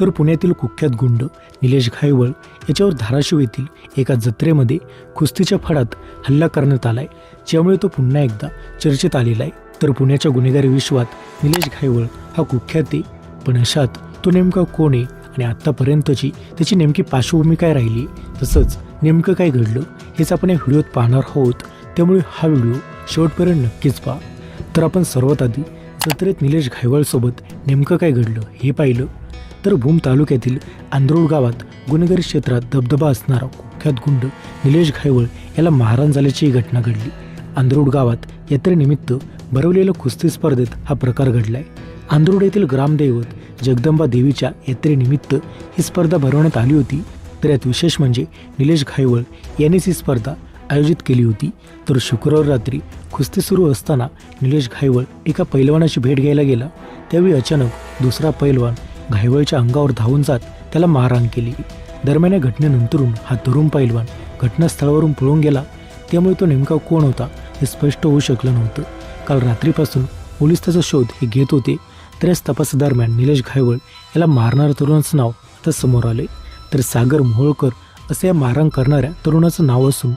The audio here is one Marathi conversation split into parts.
तर पुण्यातील कुख्यात गुंड निलेश घायवळ याच्यावर धाराशिव येथील एका जत्रेमध्ये कुस्तीच्या फडात हल्ला करण्यात आलाय. ज्यामुळे तो पुन्हा एकदा चर्चेत आलेला आहे. तर पुण्याच्या गुन्हेगारी विश्वात निलेश घायवळ हा कुख्यात आहे. पण अशात तो नेमका कोण आहे आणि आत्तापर्यंतची त्याची नेमकी पार्श्वभूमी काय राहिली तसंच नेमकं काय घडलं हेच आपण या व्हिडिओत पाहणार आहोत. त्यामुळे हा व्हिडिओ शेवटपर्यंत नक्कीच पहा. तर आपण सर्वात आधी जत्रेत निलेश घायवळसोबत नेमकं काय घडलं हे पाहिलं. तर भूम तालुक्यातील आंद्रोळ गावात गुन्हेगारी क्षेत्रात दबदबा असणारा कुख्यात गुंड निलेश घायवळ याला महाराण झाल्याची ही घटना घडली. आंद्रोड गावात यात्रेनिमित्त भरवलेल्या कुस्ती स्पर्धेत हा प्रकार घडलाय. आंद्रोड येथील ग्रामदैवत जगदंबा देवीच्या यात्रेनिमित्त ही स्पर्धा भरवण्यात आली होती. तर यात विशेष म्हणजे निलेश घायवळ यांनीच ही स्पर्धा आयोजित केली होती. तर शुक्रवार रात्री कुस्ती सुरू असताना निलेश घायवळ एका पैलवानाची भेट घ्यायला गेला. त्यावेळी अचानक दुसरा पैलवान घायवळच्या अंगावर धावून जात त्याला मारहाण केली. दरम्यान या घटनेनंतरून हा तरुण पैलवान घटनास्थळावरून पळून गेला. त्यामुळे तो नेमका कोण होता हे स्पष्ट होऊ शकलं नव्हतं. काल रात्रीपासून पोलीस त्याचा शोध हे घेत होते. तर याच तपासादरम्यान निलेश घायवळ याला मारणाऱ्या तरुणाचं नाव आता समोर आले तर सागर मोहोळकर असे या मारहाण करणाऱ्या तरुणाचं नाव असून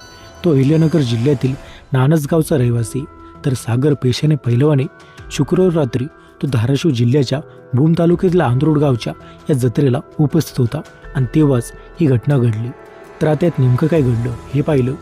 तो अहिल्यानगर जिल्ह्यातील नानसगावचा रहिवासी तर सागर पेशाने पहिलवाने शुक्रवार रात्री तो धाराशिव जिल्ह्याच्या भूम तालुक्यातील आंधरोड गावच्या या जत्रेला उपस्थित होता आणि तेव्हाच ही घटना घडली. तर आता यात नेमकं काय घडलं हे पाहिलं.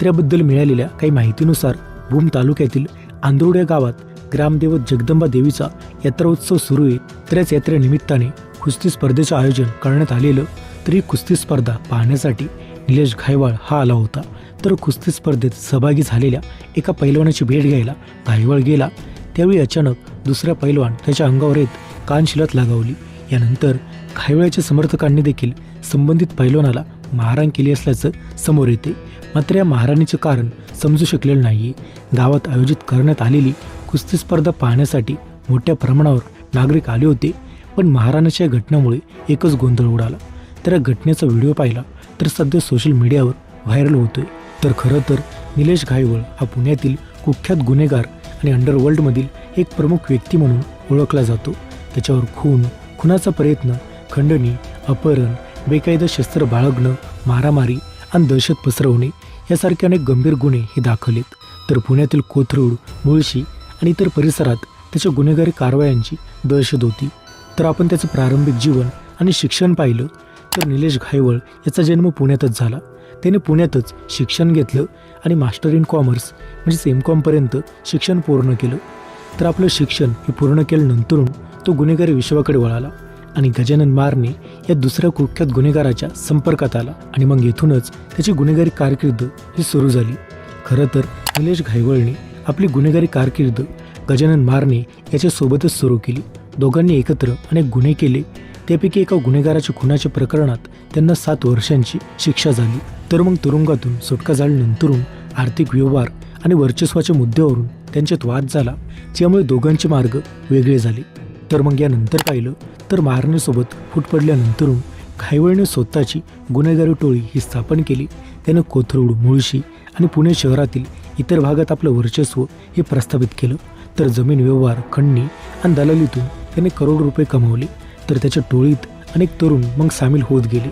तर याबद्दल मिळालेल्या काही माहितीनुसार भूम तालुक्यातील आंधरोड या गावात ग्रामदेवत जगदंबा देवीचा यात्रा उत्सव सुरू आहे. तर याच यात्रेनिमित्ताने कुस्ती स्पर्धेचं आयोजन करण्यात आलेलं तर ही कुस्ती स्पर्धा पाहण्यासाठी निलेश घायवाळ हा आला होता. तर कुस्ती स्पर्धेत सहभागी झालेल्या एका पैलवानाची भेट घ्यायला घायवाळ गेला. त्यावेळी अचानक दुसरा पैलवान त्याच्या अंगावर येत कानशिलात लगावली. यानंतर खायवेळाच्या समर्थकांनी देखील संबंधित पैलवानाला मारहाण केली असल्याचं समोर येते. मात्र या महाराणीचं कारण समजू शकलेलं नाही गावात आयोजित करण्यात आलेली कुस्ती स्पर्धा पाहण्यासाठी मोठ्या प्रमाणावर नागरिक आले होते पण महाराणाच्या घटनेमुळे एकच गोंधळ उडाला. तर या घटनेचा व्हिडिओ पाहिला तर सध्या सोशल मीडियावर व्हायरल होतोय. तर खरं तर निलेश घायवळ हा पुण्यातील कुख्यात गुन्हेगार आणि अंडरवर्ल्डमधील एक प्रमुख व्यक्ती म्हणून ओळखला जातो. त्याच्यावर खून खुनाचा प्रयत्न खंडणी अपहरण बेकायदा शस्त्र बाळगणं मारामारी आणि दहशत पसरवणे यासारखे अनेक गंभीर गुन्हे हे दाखवलेत तर पुण्यातील कोथरूड मुळशी आणि इतर परिसरात त्याच्या गुन्हेगारी कारवायांची दहशत होती. तर आपण त्याचं प्रारंभिक जीवन आणि शिक्षण पाहिलं तर निलेश घायवळ याचा जन्म पुण्यातच झाला. त्याने पुण्यातच शिक्षण घेतलं आणि मास्टर इन कॉमर्स म्हणजेच एम कॉमपर्यंत शिक्षण पूर्ण केलं. तर आपलं शिक्षण हे पूर्ण केल्यानंतरून तो गुन्हेगारी विश्वाकडे वळाला आणि गजानन मारने या दुसऱ्या कुख्यात गुन्हेगाराच्या संपर्कात आला आणि मग येथूनच त्याची गुन्हेगारी कारकीर्द ही सुरू झाली. खरं तर निलेश घायवळने आपली गुन्हेगारी कारकीर्द गजानन मारने याच्यासोबतच सुरू केली. दोघांनी एकत्र अनेक गुन्हे केले त्यापैकी एका गुन्हेगाराच्या खुनाच्या प्रकरणात त्यांना सात वर्षांची शिक्षा झाली. तर मग तुरुंगातून सुटका झाल्यानंतरून आर्थिक व्यवहार आणि वर्चस्वाच्या मुद्द्यावरून त्यांच्यात वाद झाला ज्यामुळे दोघांचे मार्ग वेगळे झाले. तर मग यानंतर पाहिलं तर मारणेसोबत फूट पडल्यानंतरून घायवळने स्वतःची गुन्हेगारी टोळी ही स्थापन केली. त्यानं कोथरूड मुळशी आणि पुणे शहरातील इतर भागात आपलं वर्चस्व हे प्रस्थापित केलं. तर जमीन व्यवहार खंडणी आणि दलालीतून त्याने करोड रुपये कमावले. तर त्याच्या टोळीत अनेक तरुण मग सामील होत गेले.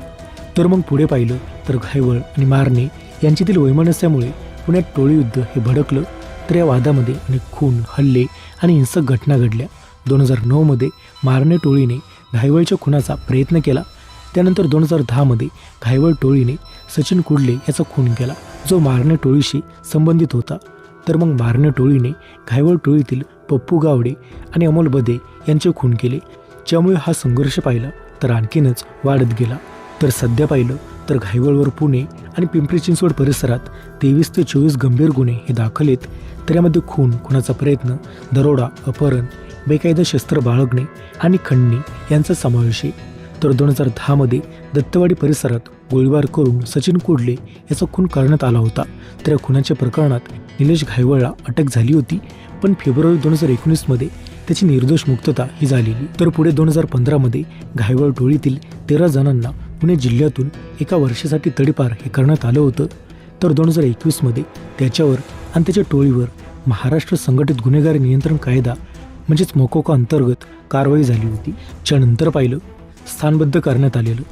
तर मग पुढे पाहिलं तर घायवळ आणि मारणे यांच्यातील वैमनस्यामुळे पुण्यात टोळी युद्ध हे भडकलं. तर या वादामध्ये अनेक खून हल्ले आणि हिंसक घटना घडल्या. दोन हजार नऊमध्ये मारणे टोळीने घायवळच्या खुनाचा प्रयत्न केला. त्यानंतर दोन हजार दहामध्ये घायवळ टोळीने सचिन कुडले याचा खून केला जो मारणे टोळीशी संबंधित होता. तर मग मारणे टोळीने घायवळ टोळीतील पप्पू गावडे आणि अमोल बदे यांचे खून केले. ज्यामुळे हा संघर्ष पाहिला तर आणखीनच वाढत गेला. तर सध्या पाहिलं तर घायवळवर पुणे आणि पिंपरी चिंचवड परिसरात तेवीस ते चोवीस गंभीर गुन्हे हे दाखल आहेत. तर यामध्ये खून खुनाचा प्रयत्न दरोडा अपहरण बेकायदा शस्त्र बाळगणे आणि खंडणी यांचा समावेश आहे. तर दोन हजार दहामध्ये दत्तवाडी परिसरात गोळीबार करून सचिन कोडले याचा खून करण्यात आला होता. तर या खुनाच्या प्रकरणात निलेश घायवळला अटक झाली होती. पण फेब्रुवारी दोन हजार एकोणीसमध्ये त्याची निर्दोष मुक्तता ही झालेली. तर पुढे दोन हजार पंधरामध्ये घायवळ टोळीतील तेरा जणांना पुणे जिल्ह्यातून एका वर्षासाठी तडीपार हे करण्यात आलं होतं. तर दोन हजार एकवीसमध्ये त्याच्यावर आणि त्याच्या टोळीवर महाराष्ट्र संघटित गुन्हेगारी नियंत्रण कायदा म्हणजेच मोकोका अंतर्गत कारवाई झाली होती. च्यानंतर पाहिलं स्थानबद्ध करण्यात आलेलं.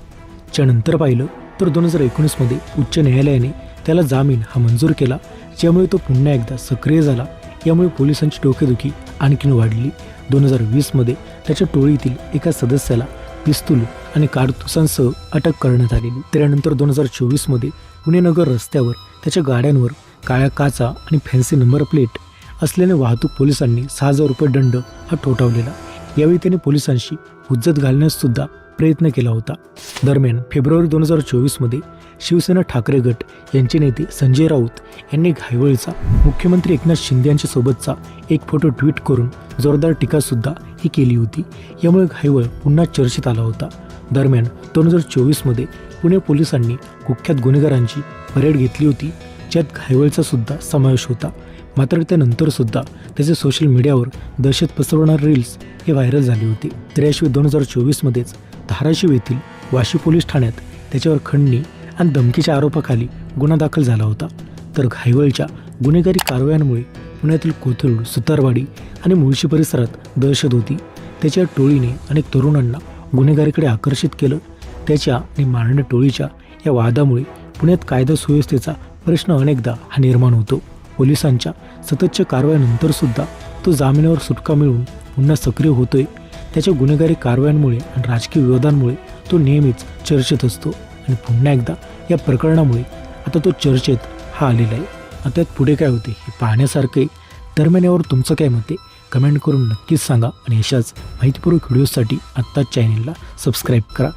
च्यानंतर पाहिलं तर दोन हजार एकोणीसमध्ये उच्च न्यायालयाने त्याला जामीन हा मंजूर केला. ज्यामुळे तो पुन्हा एकदा सक्रिय झाला. यामुळे पोलिसांची डोकेदुखी आणखीन वाढली. दोन हजार वीसमध्ये त्याच्या टोळीतील एका सदस्याला पिस्तूल आणि कारतुसांसह अटक करण्यात आलेली. त्यानंतर दोन हजार चोवीसमध्ये पुणेनगर रस्त्यावर त्याच्या गाड्यांवर काळ्या काचा आणि फॅन्सी नंबर प्लेट असल्याने वाहतूक पोलिसांनी सहा हजार रुपये दंड हा ठोठावलेला. यावेळी त्याने पोलिसांशी हुज्जत घालण्यास सुद्धा प्रयत्न केला होता. दरम्यान फेब्रुवारी दोन हजार चोवीसमध्ये शिवसेना ठाकरे गट यांचे नेते संजय राऊत यांनी घायवळीचा मुख्यमंत्री एकनाथ शिंदे यांच्यासोबतचा एक फोटो ट्विट करून जोरदार टीकासुद्धा ही केली होती. यामुळे घायवळ पुन्हा चर्चेत आला होता. दरम्यान दोन हजार चोवीसमध्ये पुणे पोलिसांनी कुख्यात गुन्हेगारांची परेड घेतली होती. ज्यात घायवळचा सुद्धा समावेश होता. मात्र त्यानंतर सुद्धा त्याचे सोशल मीडियावर दहशत पसरवणारे रील्स हे व्हायरल झाले होते. तर दोन हजार चोवीसमध्येच धाराशिव येथील वाशी पोलीस ठाण्यात त्याच्यावर खंडणी आणि धमकीच्या आरोपाखाली गुन्हा दाखल झाला होता. तर घायवळच्या गुन्हेगारी कारवायांमुळे पुण्यातील कोथरूड सुतारवाडी आणि मुळशी परिसरात दहशत होती. त्याच्या टोळीने अनेक तरुणांना गुन्हेगारीकडे आकर्षित केलं. त्याच्या आणि मारण्या टोळीच्या या वादामुळे पुण्यात कायदा सुव्यवस्थेचा प्रश्न अनेकदा हा निर्माण होतो. पोलिसांच्या सततच्या कारवायानंतरसुद्धा तो जामिनावर सुटका मिळवून पुन्हा सक्रिय होतोय त्याच्या गुन्हेगारी कारवायांमुळे आणि राजकीय विरोधांमुळे तो नेहमीच चर्चेत असतो. आणि पुन्हा एकदा या प्रकरणामुळे आता तो चर्चेत हा आलेला आहे. आता त्यात पुढे काय होते हे पाहण्यासारखं आहे. दरम्यान यावर तुमचं काय मते कमेंट करून नक्कीच सांगा. आणि अशाच माहितीपूर्वक व्हिडिओसाठी आत्ताच चॅनेलला सबस्क्राईब करा.